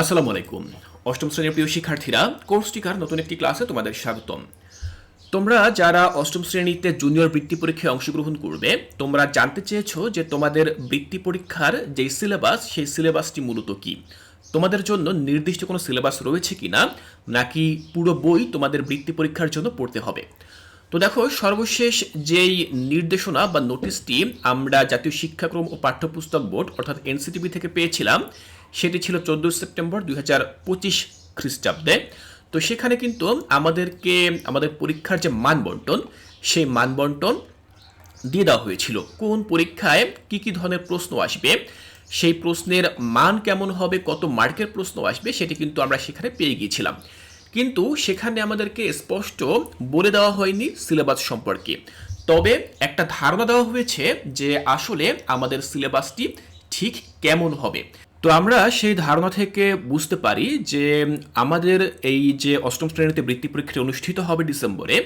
আসসালামু আলাইকুম। অষ্টম শ্রেণির প্রিয় শিক্ষার্থীরা, কোর্স টিকার নতুন একটি ক্লাসে তোমাদের স্বাগতম। তোমরা যারা অষ্টম শ্রেণীতে জুনিয়র বৃত্তি পরীক্ষায় অংশগ্রহণ করবে, তোমরা জানতে চেয়েছো যে তোমাদের বৃত্তি পরীক্ষার যে সিলেবাস সেই সিলেবাসটি মূলত কি? তোমাদের জন্য নির্দিষ্ট কোনো সিলেবাস রয়েছে কিনা, নাকি পুরো বই তোমাদের বৃত্তি পরীক্ষার জন্য পড়তে হবে? তো দেখো, সর্বশেষ যেই নির্দেশনা বা নোটিশটি আমরা জাতীয় শিক্ষাক্রম ও পাঠ্যপুস্তক বোর্ড, অর্থাৎ এনসিটিভি থেকে পেয়েছিলাম সেটি ছিল চোদ্দোই সেপ্টেম্বর দুই হাজার পঁচিশ খ্রিস্টাব্দে। তো সেখানে কিন্তু আমাদেরকে, আমাদের পরীক্ষার যে মানবন্টন, সেই মানবন্টন দিয়ে দেওয়া হয়েছিল। কোন পরীক্ষায় কি কি ধরনের প্রশ্ন আসবে, সেই প্রশ্নের মান কেমন হবে, কত মার্কের প্রশ্ন আসবে, সেটি কিন্তু আমরা সেখানে পেয়ে গিয়েছিলাম। কিন্তু সেখানে আমাদেরকে স্পষ্ট বলে দেওয়া হয়নি সিলেবাস সম্পর্কে। তবে একটা ধারণা দেওয়া হয়েছে যে আসলে আমাদের সিলেবাসটি ঠিক কেমন হবে। তো আমরা সেই ধারণা থেকে বুঝতে পারি যে আমাদের এই যে অষ্টম শ্রেণীতে বৃত্তি পরীক্ষাটি অনুষ্ঠিত হবে ডিসেম্বরে,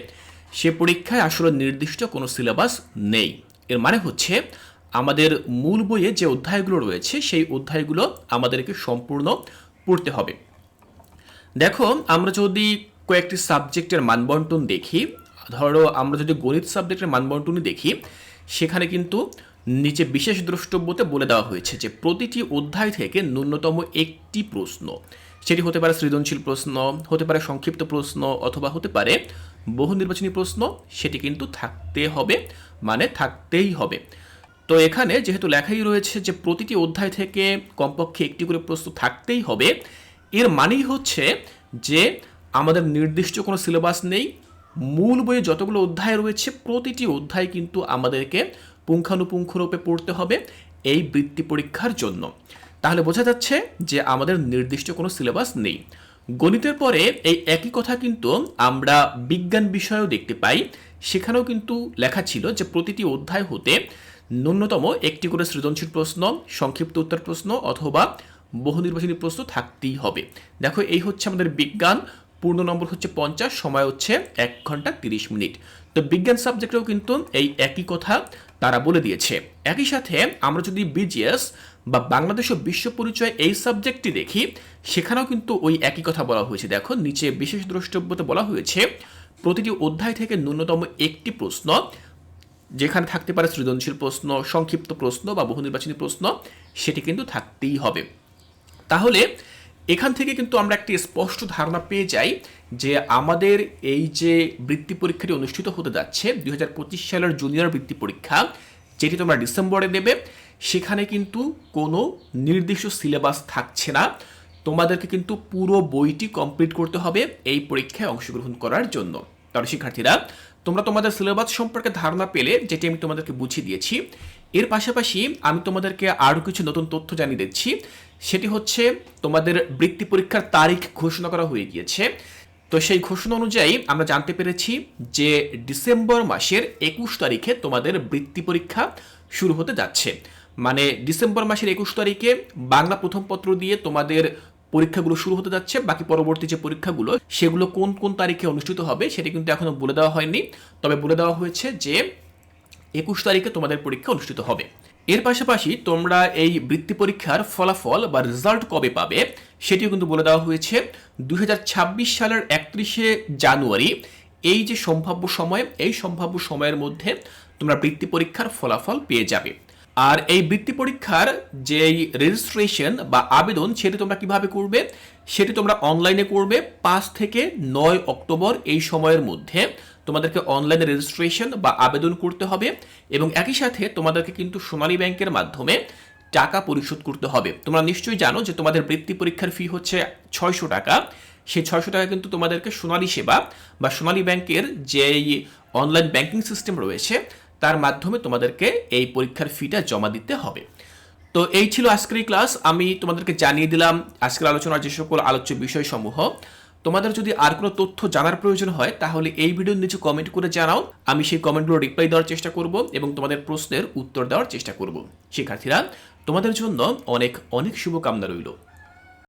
সে পরীক্ষায় আসলে নির্দিষ্ট কোনো সিলেবাস নেই। এর মানে হচ্ছে আমাদের মূল বইয়ে যে অধ্যায়গুলো রয়েছে, সেই অধ্যায়গুলো আমাদেরকে সম্পূর্ণ পড়তে হবে। দেখো, আমরা যদি কয়েকটি সাবজেক্টের মানবন্টন দেখি, ধরো আমরা যদি গণিত সাবজেক্টের মানবন্টনই দেখি, সেখানে কিন্তু নিচে বিশেষ দ্রষ্টব্যতে বলে দেওয়া হয়েছে যে প্রতিটি অধ্যায় থেকে ন্যূনতম একটি প্রশ্ন। সেটি হতে পারে সৃজনশীল প্রশ্ন, হতে পারে সংক্ষিপ্ত প্রশ্ন অথবা হতে পারে বহু নির্বাচনী প্রশ্ন। সেটি কিন্তু থাকতে হবে মানে থাকতেই হবে। তো এখানে যেহেতু লেখাই রয়েছে যে প্রতিটি অধ্যায় থেকে কমপক্ষে একটি করে প্রশ্ন থাকতেই হবে, এর মানেই হচ্ছে যে আমাদের নির্দিষ্ট কোনো সিলেবাস নেই। মূল বইয়ে যতগুলো অধ্যায় রয়েছে, প্রতিটি অধ্যায় কিন্তু আমাদেরকে পুঙ্খানুপুঙ্খরূপে পড়তে হবে এই বৃত্তি পরীক্ষার জন্য। তাহলে বোঝা যাচ্ছে যে আমাদের নির্দিষ্ট কোনো সিলেবাস নেই। গণিতের পরে এই একই কথা কিন্তু আমরা বিজ্ঞান বিষয়েও দেখতে পাই। সেখানেও কিন্তু লেখা ছিল যে প্রতিটি অধ্যায় হতে ন্যূনতম একটি করে সৃজনশীল প্রশ্ন, সংক্ষিপ্ত উত্তর প্রশ্ন অথবা বহু নির্বাচনী প্রশ্ন থাকতেই হবে। দেখো, এই হচ্ছে আমাদের বিজ্ঞান। পূর্ণ নম্বর হচ্ছে পঞ্চাশ, সময় হচ্ছে এক ঘণ্টা তিরিশ মিনিট। তো বিজ্ঞান সাবজেক্টেও কিন্তু এই একই কথা। তারা বলে দিয়েছে। একই সাথে আমরা যদি বিজিএস বা বাংলাদেশ ও বিশ্ব পরিচয় এই সাবজেক্টটি দেখি, সেখানেও কিন্তু ওই একই কথা বলা হয়েছে। দেখো, নিচে বিশেষ দ্রষ্টব্যতে বলা হয়েছে, প্রতিটি অধ্যায় থেকে ন্যূনতম একটি প্রশ্ন, যেখানে থাকতে পারে সৃজনশীল প্রশ্ন, সংক্ষিপ্ত প্রশ্ন বা বহু নির্বাচনী প্রশ্ন, সেটি কিন্তু থাকতেই হবে। তাহলে এখান থেকে কিন্তু আমরা একটি স্পষ্ট ধারণা পেয়ে যাই যে আমাদের এই যে বৃত্তি পরীক্ষাটি অনুষ্ঠিত হতে যাচ্ছে, দুই হাজার পঁচিশ সালের জুনিয়র বৃত্তি পরীক্ষা, যেটি তোমরা ডিসেম্বরে দেবে, সেখানে কিন্তু কোনো নির্দিষ্ট সিলেবাস থাকছে না। তোমাদেরকে কিন্তু পুরো বইটি কমপ্লিট করতে হবে এই পরীক্ষায় অংশগ্রহণ করার জন্য। তাহলে শিক্ষার্থীরা তোমরা তোমাদের সিলেবাস সম্পর্কে ধারণা পেলে, যেটি আমি তোমাদেরকে বুঝিয়ে দিয়েছি। এর পাশাপাশি আমি তোমাদেরকে আরও কিছু নতুন তথ্য জানিয়ে দিচ্ছি। সেটি হচ্ছে, তোমাদের বৃত্তি পরীক্ষার তারিখ ঘোষণা করা হয়ে গিয়েছে। তো সেই ঘোষণা অনুযায়ী আমরা জানতে পেরেছি যে ডিসেম্বর মাসের একুশ তারিখে তোমাদের বৃত্তি পরীক্ষা শুরু হতে যাচ্ছে। মানে ডিসেম্বর মাসের একুশ তারিখে বাংলা প্রথম পত্র দিয়ে তোমাদের পরীক্ষাগুলো শুরু হতে যাচ্ছে, বাকি পরবর্তী যে পরীক্ষাগুলো, সেগুলো কোন কোন তারিখে অনুষ্ঠিত হবে সেটি কিন্তু এখনও বলে দেওয়া হয়নি। তবে বলে দেওয়া হয়েছে যে একুশ তারিখে তোমাদের পরীক্ষা অনুষ্ঠিত হবে। এর পাশাপাশি তোমরা এই বৃত্তি পরীক্ষার ফলাফল বা রেজাল্ট কবে পাবে, সেটিও কিন্তু বলে দেওয়া হয়েছে দু হাজার ছাব্বিশ সালের একত্রিশে জানুয়ারি। এই যে সম্ভাব্য সময়, এই সম্ভাব্য সময়ের মধ্যে তোমরা বৃত্তি পরীক্ষার ফলাফল পেয়ে যাবে। আর এই বৃত্তি পরীক্ষার যে রেজিস্ট্রেশন বা আবেদন, সেটি তোমরা কীভাবে করবে? সেটি তোমরা অনলাইনে করবে পাঁচ থেকে নয় অক্টোবর এই সময়ের মধ্যে। তোমাদেরকে অনলাইনে রেজিস্ট্রেশন বা আবেদন করতে হবে এবং একই সাথে তোমাদেরকে কিন্তু সোনালী ব্যাংকের মাধ্যমে টাকা পরিশোধ করতে হবে। তোমরা নিশ্চয়ই জানো যে তোমাদের বৃত্তি পরীক্ষার ফি হচ্ছে ছয়শো টাকা। সেই ছয়শো টাকা কিন্তু তোমাদেরকে সোনালী সেবা বা সোনালী ব্যাংকের যেই অনলাইন ব্যাংকিং সিস্টেম রয়েছে তার মাধ্যমে তোমাদেরকে এই পরীক্ষার ফিটা জমা দিতে হবে। তো এই ছিল আজকের ক্লাস আমি তোমাদেরকে জানিয়ে দিলাম, আজকের আলোচনার যে সকল আলোচ্য বিষয়সমূহ। তোমাদের যদি আর কোনো তথ্য জানার প্রয়োজন হয়, তাহলে এই ভিডিওর নিচে কমেন্ট করে জানাও। আমি সেই কমেন্টগুলো রিপ্লাই দেওয়ার চেষ্টা করব এবং তোমাদের প্রশ্নের উত্তর দেওয়ার চেষ্টা করব। শিক্ষার্থীরা, তোমাদের জন্য অনেক অনেক শুভকামনা রইল।